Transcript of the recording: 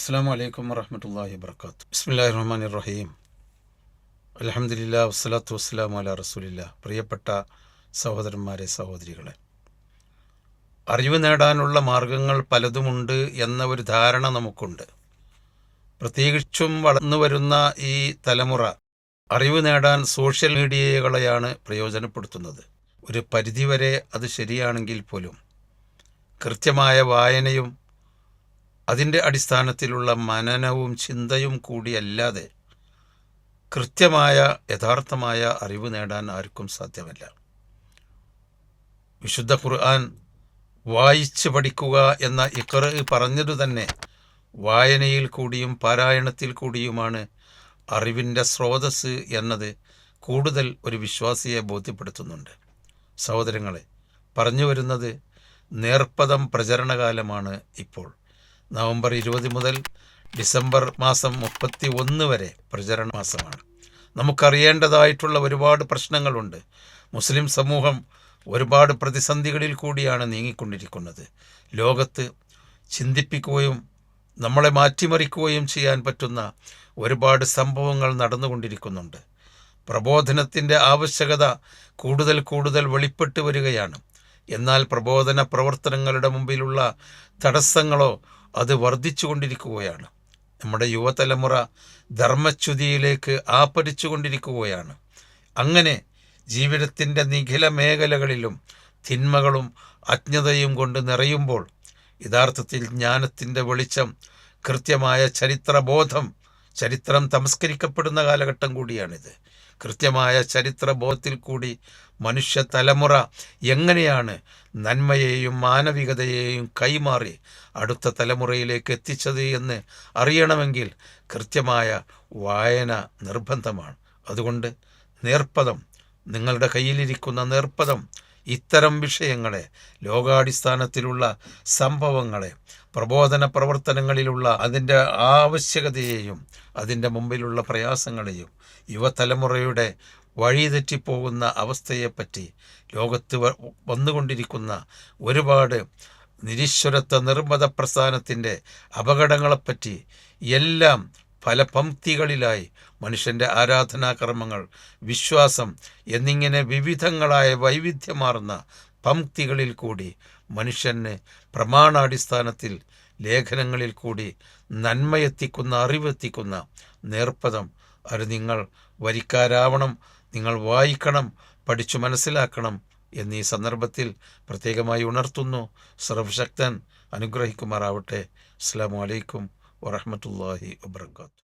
അസ്സാം വലൈക്കും വറഹമത്തല്ലാഹി വർക്കാത്തു ബിസ്മില്ലാഹി റഹ്മാൻ റഹീം അലഹമുല്ലാ വസ്സലാത്തു വസ്സലാം അല റസൂലില്ല പ്രിയപ്പെട്ട സഹോദരന്മാരെ സഹോദരികളെ. അറിവ് നേടാനുള്ള മാർഗങ്ങൾ പലതുമുണ്ട് എന്ന ഒരു ധാരണ നമുക്കുണ്ട്. പ്രത്യേകിച്ചും വളർന്നു വരുന്ന ഈ തലമുറ അറിവ് നേടാൻ സോഷ്യൽ മീഡിയകളെയാണ് പ്രയോജനപ്പെടുത്തുന്നത്. ഒരു പരിധിവരെ അത് ശരിയാണെങ്കിൽ പോലും കൃത്യമായ വായനയും അതിന്റെ അടിസ്ഥാനത്തിലുള്ള മനനവും ചിന്തയും കൂടിയല്ലാതെ കൃത്യമായ യഥാർത്ഥമായ അറിവ് നേടാൻ ആർക്കും സാധ്യമല്ല. വിശുദ്ധ ഖുർആൻ വായിച്ച് പഠിക്കുക എന്ന ഇക്കറ് പറഞ്ഞതു തന്നെ വായനയിൽ കൂടിയും പാരായണത്തിൽ കൂടിയുമാണ് അറിവിന്റെ സ്രോതസ് എന്നത് കൂടുതൽ ഒരു വിശ്വാസിയെ ബോധ്യപ്പെടുത്തുന്നുണ്ട്. സഹോദരങ്ങളെ പറഞ്ഞു വരുന്നത് നേർപ്പദം പ്രചരണകാലമാണ് ഇപ്പോൾ. നവംബർ ഇരുപത് മുതൽ ഡിസംബർ മാസം മുപ്പത്തി ഒന്ന് വരെ പ്രചരണ മാസമാണ്. നമുക്കറിയേണ്ടതായിട്ടുള്ള ഒരുപാട് പ്രശ്നങ്ങളുണ്ട്. മുസ്ലിം സമൂഹം ഒരുപാട് പ്രതിസന്ധികളിൽ കൂടിയാണ് നീങ്ങിക്കൊണ്ടിരിക്കുന്നത്. ലോകത്ത് ചിന്തിപ്പിക്കുകയും നമ്മളെ മാറ്റിമറിക്കുകയും ചെയ്യാൻ പറ്റുന്ന ഒരുപാട് സംഭവങ്ങൾ നടന്നുകൊണ്ടിരിക്കുന്നുണ്ട്. പ്രബോധനത്തിന്റെ ആവശ്യകത കൂടുതൽ കൂടുതൽ വെളിപ്പെട്ട് വരികയാണ്. എന്നാൽ പ്രബോധന പ്രവർത്തനങ്ങളുടെ മുമ്പിലുള്ള തടസ്സങ്ങളോ അത് വർദ്ധിച്ചുകൊണ്ടിരിക്കുകയാണ്. നമ്മുടെ യുവതലമുറ ധർമ്മച്യുതിയിലേക്ക് ആപരിച്ചു കൊണ്ടിരിക്കുകയാണ് അങ്ങനെ ജീവിതത്തിന്റെ നിഖില മേഖലകളിലും തിന്മകളും അജ്ഞതയും കൊണ്ട് നിറയുമ്പോൾ യഥാർത്ഥത്തിൽ ജ്ഞാനത്തിന്റെ വെളിച്ചം കൃത്യമായ ചരിത്രബോധം ചരിത്രം തമസ്കരിക്കപ്പെടുന്ന കാലഘട്ടം കൂടിയാണിത്. കൃത്യമായ ചരിത്രബോധത്തിൽ കൂടി മനുഷ്യ തലമുറ എങ്ങനെയാണ് നന്മയെയും മാനവികതയെയും കൈമാറി അടുത്ത തലമുറയിലേക്ക് എത്തിച്ചത് എന്ന് അറിയണമെങ്കിൽ കൃത്യമായ വായന നിർബന്ധമാണ്. അതുകൊണ്ട് നേർപ്പദം നിങ്ങളുടെ കയ്യിലിരിക്കുന്ന നേർപ്പദം ഇത്തരം വിഷയങ്ങളെ ലോകാടിസ്ഥാനത്തിലുള്ള സംഭവങ്ങളെ പ്രബോധന പ്രവർത്തനങ്ങളിലുള്ള അതിന്റെ ആവശ്യകതയെയും അതിന്റെ മുമ്പിലുള്ള പ്രയാസങ്ങളെയും യുവതലമുറയുടെ വഴിതെറ്റിപ്പോകുന്ന അവസ്ഥയെപ്പറ്റി ലോകത്ത് വന്നുകൊണ്ടിരിക്കുന്ന ഒരുപാട് നിരീശ്വരത്വ നിർമ്മത പ്രസ്ഥാനത്തിന്റെ അപകടങ്ങളെപ്പറ്റി എല്ലാം പല പംക്തികളിലായി മനുഷ്യന്റെ ആരാധനാകർമ്മങ്ങൾ വിശ്വാസം എന്നിങ്ങനെ വിവിധങ്ങളായ വൈവിധ്യമാർന്ന പംക്തികളിൽ കൂടി മനുഷ്യന് പ്രമാണാടിസ്ഥാനത്തിൽ ലേഖനങ്ങളിൽ കൂടി നന്മയെത്തിക്കുന്ന അറിവെത്തിക്കുന്ന നേർപ്പദം അത് നിങ്ങൾ വരിക്കാരാവണം നിങ്ങൾ വായിക്കണം പഠിച്ചു മനസ്സിലാക്കണം എന്നീ സന്ദർഭത്തിൽ പ്രത്യേകമായി ഉണർത്തുന്നു. സർവശക്തൻ അനുഗ്രഹിക്കുമാറാവട്ടെ. അസ്സാം വലൈക്കും വറഹമത്തല്ലാഹി വബർക്കാത്തു